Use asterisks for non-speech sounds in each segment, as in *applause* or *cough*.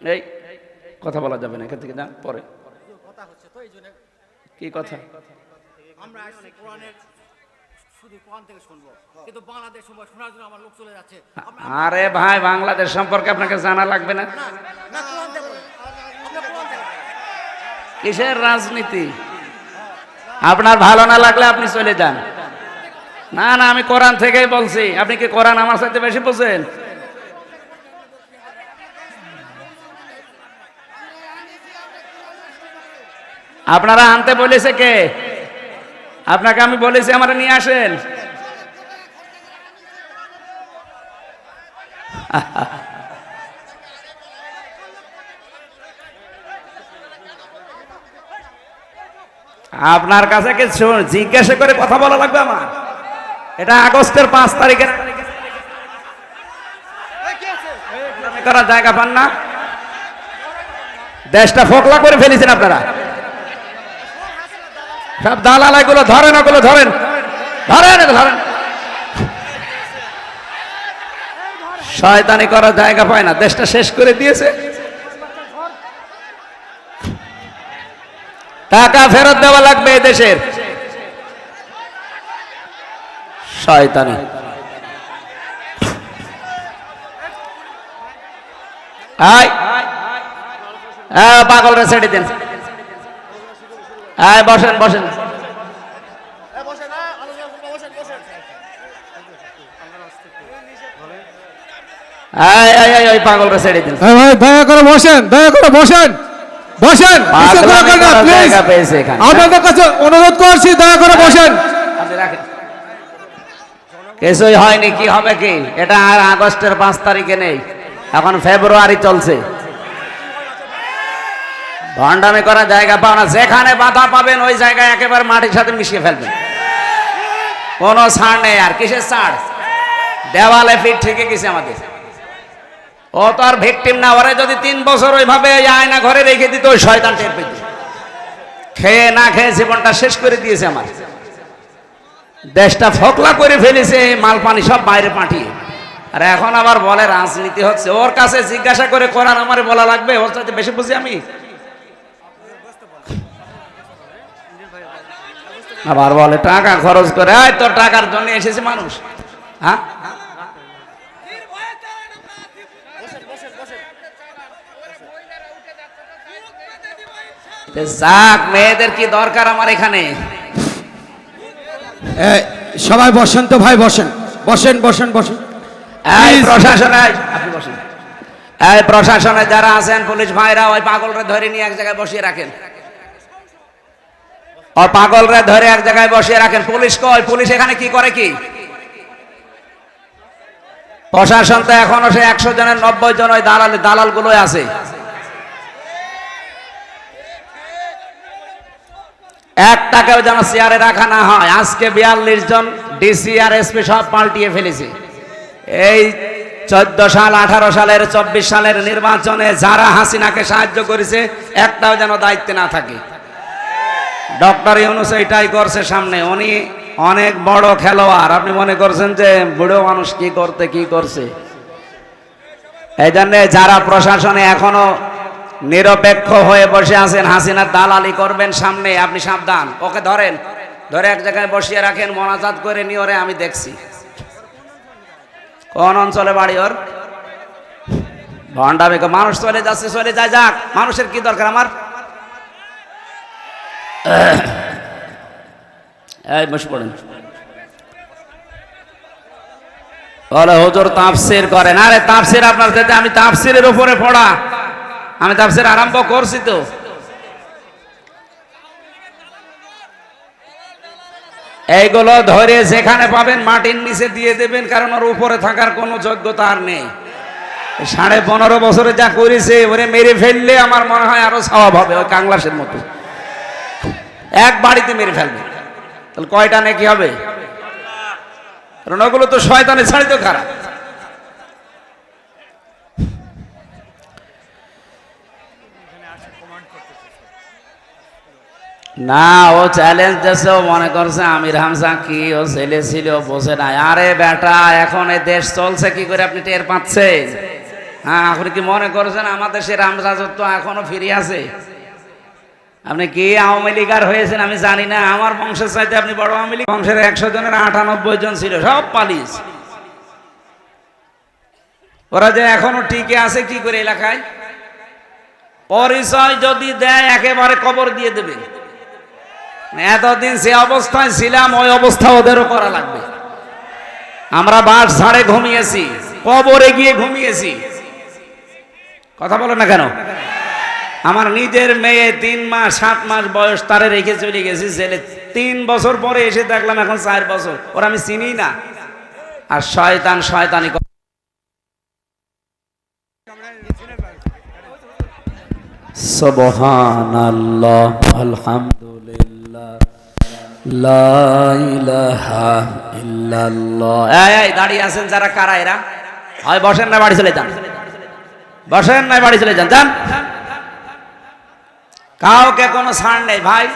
এই কথা বলা যাবে না এখান থেকে যান পরে। কি কথা? আমরা আরে ভাই বাংলাদেশ সম্পর্কে আপনাকে জানা লাগবে না। কিসের রাজনীতি? আপনার ভালো না লাগলে আপনি চলে যান। না না আমি কোরআন থেকেই বলছি। আপনি কি কোরআন আমার সাথে বেশি বোঝেন? আপনারা আনতে বলেছে কে? আপনাকে আমি বলেছি আমার নিয়ে আসেন। আপনার কাছে কি জিজ্ঞাসা করে কথা বলা লাগবে আমার। এটা আগস্টের পাঁচ তারিখের আমি করার জায়গা পান না। দেশটা ফোকলা করে ফেলেছেন আপনারা। সব দালাল এগুলো ধরেন, ওগুলো ধরেন। ধরেন ধরেন। শয়তানি করার জায়গা পায় না, দেশটা শেষ করে দিয়েছে। টাকা ফেরত দেওয়া লাগবে দেশের। শয়তানি। আয়। হ্যাঁ পাগলরা ছেড়ে দেন। আয় বসেন বসেন। পাগলরা ছেড়ে দেন। হ্যাঁ দয়া করে বসেন দয়া করে বসেন বসেন। আপনাদের কাছে অনুরোধ করছি দয়া করে বসেন। কিছুই হয়নি কি হবে কি? এটা আর আগস্টের পাঁচ তারিখে নেই। এখন ফেব্রুয়ারি চলছে। ভণ্ডামি করার জায়গা পাও না। যেখানে বাধা পাবেন, ওই জায়গায় একেবারে মাটির সাথে মিশিয়ে ফেলবেন। কোনো ছাড় নেই আর, কিসের ছাড়? দেওয়ালে ফিট ঠিকই গেছে আমাদের। ও তো আর ভিকটিম না, ওরে যদি তিন বছর ওইভাবে আয়না ঘরে রেখে দিত, ওই শয়তান টের পেত। খেয়ে না খেয়ে জীবনটা শেষ করে দিয়েছে আমার। দেশটা ফকলা করে ফেলেছে, মাল পানি সব বাইরে পাঠিয়ে। আর এখন আবার বলে, রাজনীতি হচ্ছে। ওর কাছে জিজ্ঞাসা করে করার আমার বলা লাগবে? ওর সাথে বেশি বুঝি আমি? আবার বলে টাকা খরচ করে আয় তোর টাকার জন্য এসেছে মানুষ। হ্যাঁ? যাক মেয়েদের কি দরকার আমার এখানে? সবাই বসেন তো ভাই বসেন। বসেন বসেন বসেন। এই. প্রশাসনে আপনি বসেন। এই প্রশাসনে যারা আছেন পুলিশ ভাইরা ওই পাগলরে ধরে নিয়ে এক জায়গায় বসিয়ে রাখেন। ও পাগলরে ধরে এক জায়গায় বসিয়ে রাখেন, পুলিশ কই? পুলিশ এখানে কি করে কি? প্রশাসন তো এখনও সে একশো জনের, নব্বই জন ওই দালাল দালাল গুলোই আছে। এক টাকাও যেন চেয়ারে রাখা না হয়। আজকে বিয়াল্লিশ জন ডিসি আর এসপি সব পাল্টিয়ে ফেলেছে। এই চোদ্দ সাল, আঠারো সালের, চব্বিশ সালের নির্বাচনে যারা হাসিনাকে সাহায্য করেছে, একটাও যেন দায়িত্বে না থাকে। ডক্টর ইউনুস এটাই করছে সামনে। উনি অনেক বড় খেলোয়াড়। আপনি মনে করছেন যে বুড়ো মানুষ কি করতে, কি করছে? এই জন্য যারা প্রশাসনে এখনও নিরপেক্ষ হয়ে বসে আছেন হাসিনার দালালি করবেন সামনে, আপনি সাবধান। ওকে ধরেন, ধরে এক জায়গায় বসিয়ে রাখেন, মনাজাত করে নিয়ে ওরে আমি দেখছি। কোন অঞ্চলে বাড়ি ওর? ভণ্ডামি মানুষ চলে যাচ্ছে, চলে যায়, যাক। মানুষের কি দরকার আমার? *coughs* হুজুর তাফসির করেন। আরে, তাফসির আপনার আমি তাফসিরের উপরে পড়া। আমি তাফসির আরম্ভ করছি তো। এইগুলো ধরে যেখানে পাবেন, মাটির নিচে দিয়ে দেবেন, কারণ ওর উপরে থাকার কোনো যোগ্যতা আর নেই। সাড়ে পনেরো বছরে যা করেছে, ওরে মেরে ফেললে আমার মনে হয় আরও স্বভাব হবে, ওই কাংলাসের মতো। এক বাড়িতে মেরে ফেলবে। তাহলে কয়টা নাকি হবে? কারণ ওগুলো তো শয়তানে ছাড়ি তো খারাপ। না, ও চ্যালেঞ্জ ও মনে করছে আমির হামজা কি, ও ছেলে ছিল বোঝে নাই। আরে বেটা, এখন এই দেশ চলছে, কি করে আপনি টের পাচ্ছেন? হ্যাঁ আপনি কি মনে করছেন আমাদের সে রামরাজত্ব এখনও ফিরে আছে? আপনি কি আওয়ামী লীগার হয়েছেন আমি জানি না। আমার বংশের চাইতে আপনি বড় আওয়ামী লীগ। বংশের একশো জনের আটানব্বই জন ছিল, সব পালিয়েছে। ওরা যে এখনও টিকে আছে কি করে এলাকায়? পরিচয় যদি দেয়, একেবারে কবর দিয়ে দেবে। এতদিন সে অবস্থায় ছিলাম, ওই অবস্থা ওদেরও করা লাগবে। আমরা বাস ছাড়ে ঘুমিয়েছি, কবরে গিয়ে ঘুমিয়েছি। কথা বলো না কেন? আমার নিজের মেয়ে তিন মাস সাত মাস বয়স তারে রেখে চলে গেছি ছেলে তিন বছর পরে এসে দেখলাম এখন চার বছর। ওরা আমি চিনি না। আর শয়তান শয়তানি এই দাঁড়িয়ে আছেন যারা কারা এরা? হয় বসেন না বাড়ি চলে যান। বসেন না বাড়ি চলে যান। যান। কাউকে কোনো ছাড় নেই, ভাই।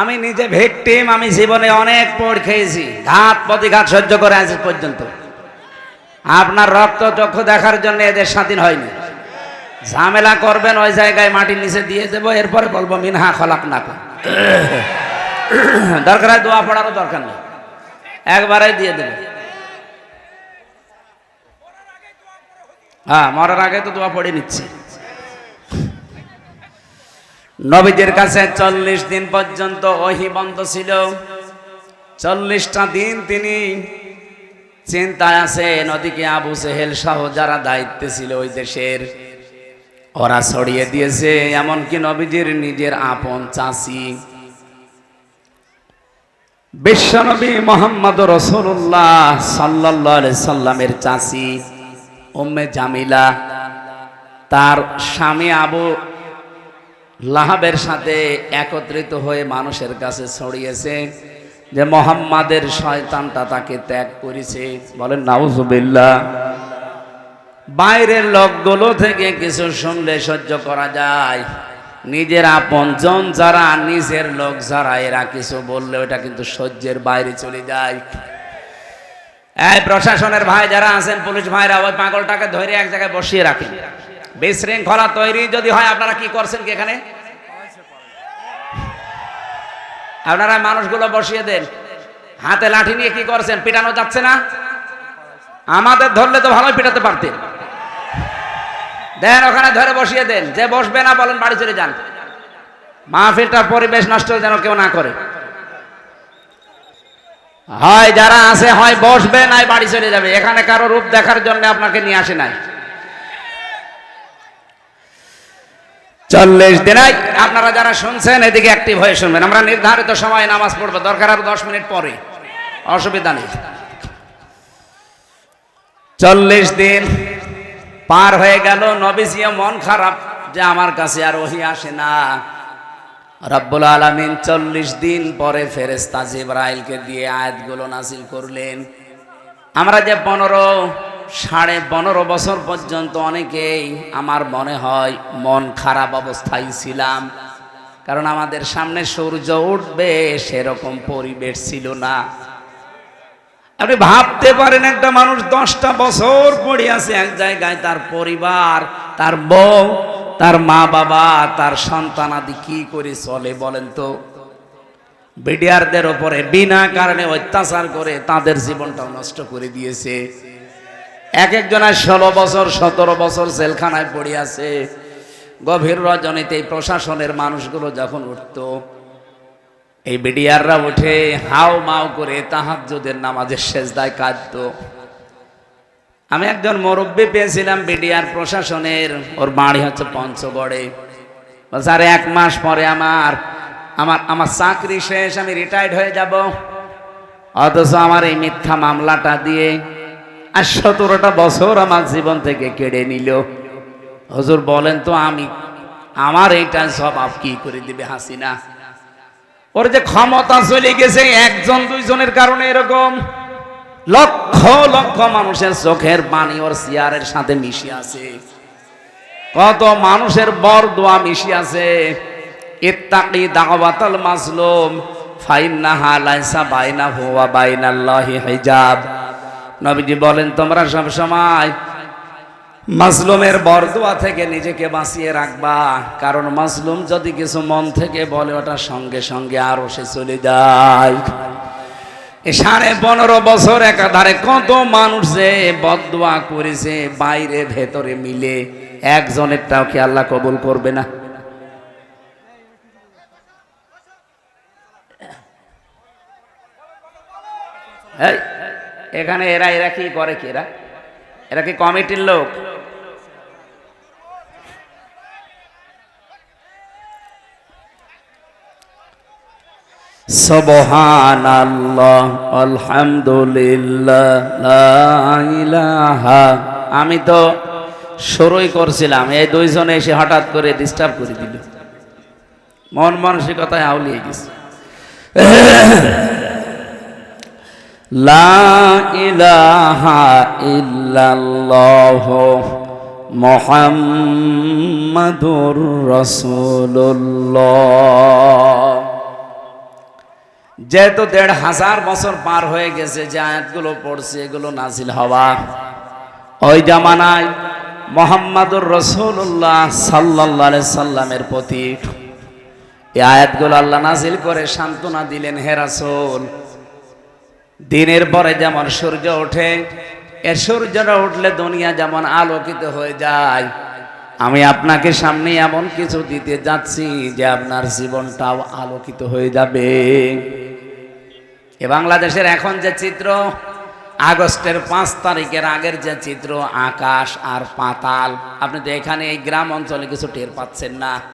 আমি নিজে ভিকটিম, আমি জীবনে অনেক পড় খেয়েছি। ঘাত প্রতিঘাত সহ্য করে আজ পর্যন্ত। আপনার রক্ত চক্ষু দেখার জন্য এদের স্বাধীন হয়নি। ঝামেলা করবেন ওই জায়গায়, মাটির নিচে দিয়ে দেবো, এরপরে বলব, মিনহা খলাক না দরকার হয় দোয়া পড়ারও দরকার নেই। একবারে দিয়ে দেবে। হ্যাঁ মরার আগে তো দোয়া পড়ে নিচ্ছে। নবীদের কাছে চল্লিশ দিন পর্যন্ত ওহি বন্ধ ছিল। চল্লিশটা দিন তিনি চিন্তায় আছে নদীকে আবু সেহেল সহ যারা দায়িত্বে ছিল ওই দেশের, ওরা ছড়িয়ে দিয়েছে। এমনকি নবীজির নিজের আপন চাষি বিশ্বনবী মোহাম্মদ রসুল্লাহ সাল্লাহ সাল্লামের চাষি উম্মে জামিলা, তার স্বামী আবু লাহাবের সাথে একত্রিত হয়ে মানুষের কাছে ছড়িয়েছে যে মোহাম্মদের শয়তানটা তাকে ত্যাগ করেছে। বলেন, নাউজুবিল্লাহ। বাইরের লোকগুলো থেকে কিছু শুনলে সহ্য করা যায়। নিজের আপন জন যারা, নিজের লোক যারা, এরা কিছু বললে ওটা কিন্তু সহ্যের বাইরে চলে যায়। এই প্রশাসনের ভাই যারা আছেন, পুলিশ ভাইরা, ওই পাগলটাকে ধরে এক জায়গায় বসিয়ে রাখেন। বিশৃঙ্খলা তৈরি যদি হয়, আপনারা কি করছেন কি এখানে? আপনারা মানুষগুলো বসিয়ে দেন। হাতে লাঠি নিয়ে কি করছেন? পিটানো যাচ্ছে না? আমাদের ধরলে তো ভালোই পিটাতে পারতেন। দেন ওখানে ধরে বসিয়ে দেন। যে বসবে না, বলেন বাড়ি চলে যান। মাহফিলটার পরিবেশ নষ্ট যেন কেউ না করে। হয় যারা আছে, হয় বসবে, নাই বাড়ি চলে যাবে। এখানে কারও রূপ দেখার জন্য আপনাকে নিয়ে আসে নাই। চল্লিশ দিনাই আপনারা যারা শুনছেন, এদিকে অ্যাক্টিভ হয়ে শুনবেন। আমরা নির্ধারিত সময়ে নামাজ পড়ব। দরকার আর দশ মিনিট পরে। অসুবিধা নেই। চল্লিশ দিন পার হয়ে গেল। নবীজিয়া মন খারাপ যে আমার কাছে আর ওহি আসে না। রব্বুল আলমিন চল্লিশ দিন পরে ফেরেস্তা জিব্রাইলকে দিয়ে আয়াতগুলো নাসিল করলেন। আমরা যে পনেরো সাড়ে পনেরো বছর পর্যন্ত অনেকেই আমার মনে হয় মন খারাপ অবস্থায় ছিলাম। কারণ আমাদের সামনে সূর্য উঠবে, সেরকম পরিবেশ ছিল না। আপনি ভাবতে পারেন, একটা মানুষ দশটা বছর পড়ে আছে এক জায়গায়, তার পরিবার, তার বউ, তার মা বাবা, তার সন্তান আদি কি করে চলে বলেন তো? বিডিআরদের ওপরে বিনা কারণে অত্যাচার করে তাদের জীবনটাও নষ্ট করে দিয়েছে। এক একজনের ষোলো বছর, সতেরো বছর জেলখানায় পড়ে আছে গভীর রজনীতে প্রশাসনের মানুষগুলো যখন উঠতো, এই বিডিআররা উঠে হাও মাও করে তাহাজ্জুদের নামাজের শেষদায় কাঁদতো। আমি একজন মুরব্বী পেয়েছিলাম বিডিআর প্রশাসনের, ওর বাড়ি হচ্ছে পঞ্চগড়ে। স্যার, এক মাস পরে আমার আমার আমার চাকরি শেষ, আমি রিটায়ার্ড হয়ে যাব। অথচ আমার এই মিথ্যা মামলাটা দিয়ে আর সতেরোটা বছর আমার জীবন থেকে কেড়ে নিল। হজুর বলেন তো আমি, আমার এইটা স্বভাব কি করে দিবে হাসিনা? ওর যে ক্ষমতা চলে গেছে, একজন দুইজনের কারণে এরকম। লক্ষ লক্ষ মানুষের চোখের পানি ওর চেয়ারের সাথে মিশে আছে। কত মানুষের বর দোয়া মিশে আছে। ইত্তাকি দাওয়াতাল মাজলুম, ফাইন্নাহা লাইসা বাইনা হুয়া বাইনাল্লাহি হিজাব। নবীজি বলেন, তোমরা সব সময় মাজলুমের বরদোয়া থেকে নিজেকে বাঁচিয়ে রাখবা। কারণ মাজলুম যদি কিছু মন থেকে বলে, ওটা সঙ্গে সঙ্গে আরও সে চলে যায়। সাড়ে পনেরো বছর একাধারে কত মানুষ যে বদোয়া করেছে, বাইরে ভেতরে মিলে একজনেরটাও কি আল্লাহ কবুল করবে না? এখানে এরা এরা কি করে কি এরা? এরা কি কমিটির লোক? আলহামদুলিল্লাহ লা ইলাহা আমি তো শুরুই করছিলাম এই দুইজনে এসে হঠাৎ করে ডিস্টার্ব করে দিল। মন মানসিকতায় আউলিয়ে গেছে। মুহাম্মাদুর রাসূলুল্লাহ। যেহেতু দেড় হাজার বছর পার হয়ে গেছে, যে আয়াতগুলো পড়ছে, এগুলো নাজিল হওয়া। ওই জামানায় মোহাম্মদুর রসুল্লাহ সাল্লাহ সাল্লামের প্রতি এই আয়াতগুলো আল্লাহ নাজিল করে সান্ত্বনা দিলেন, হে রাসূল দিনের পরে যেমন সূর্য ওঠে, এ সূর্যটা উঠলে দুনিয়া যেমন আলোকিত হয়ে যায়। আমি আপনাকে সামনে এমন কিছু দিতে যাচ্ছি যে আপনার জীবনটাও আলোকিত হয়ে যাবে। এ বাংলাদেশের এখন যে চিত্র, আগস্টের পাঁচ তারিখের আগের যে চিত্র, আকাশ আর পাতাল, আপনি তো এখানে এই গ্রাম অঞ্চলে কিছু টের পাচ্ছেন না।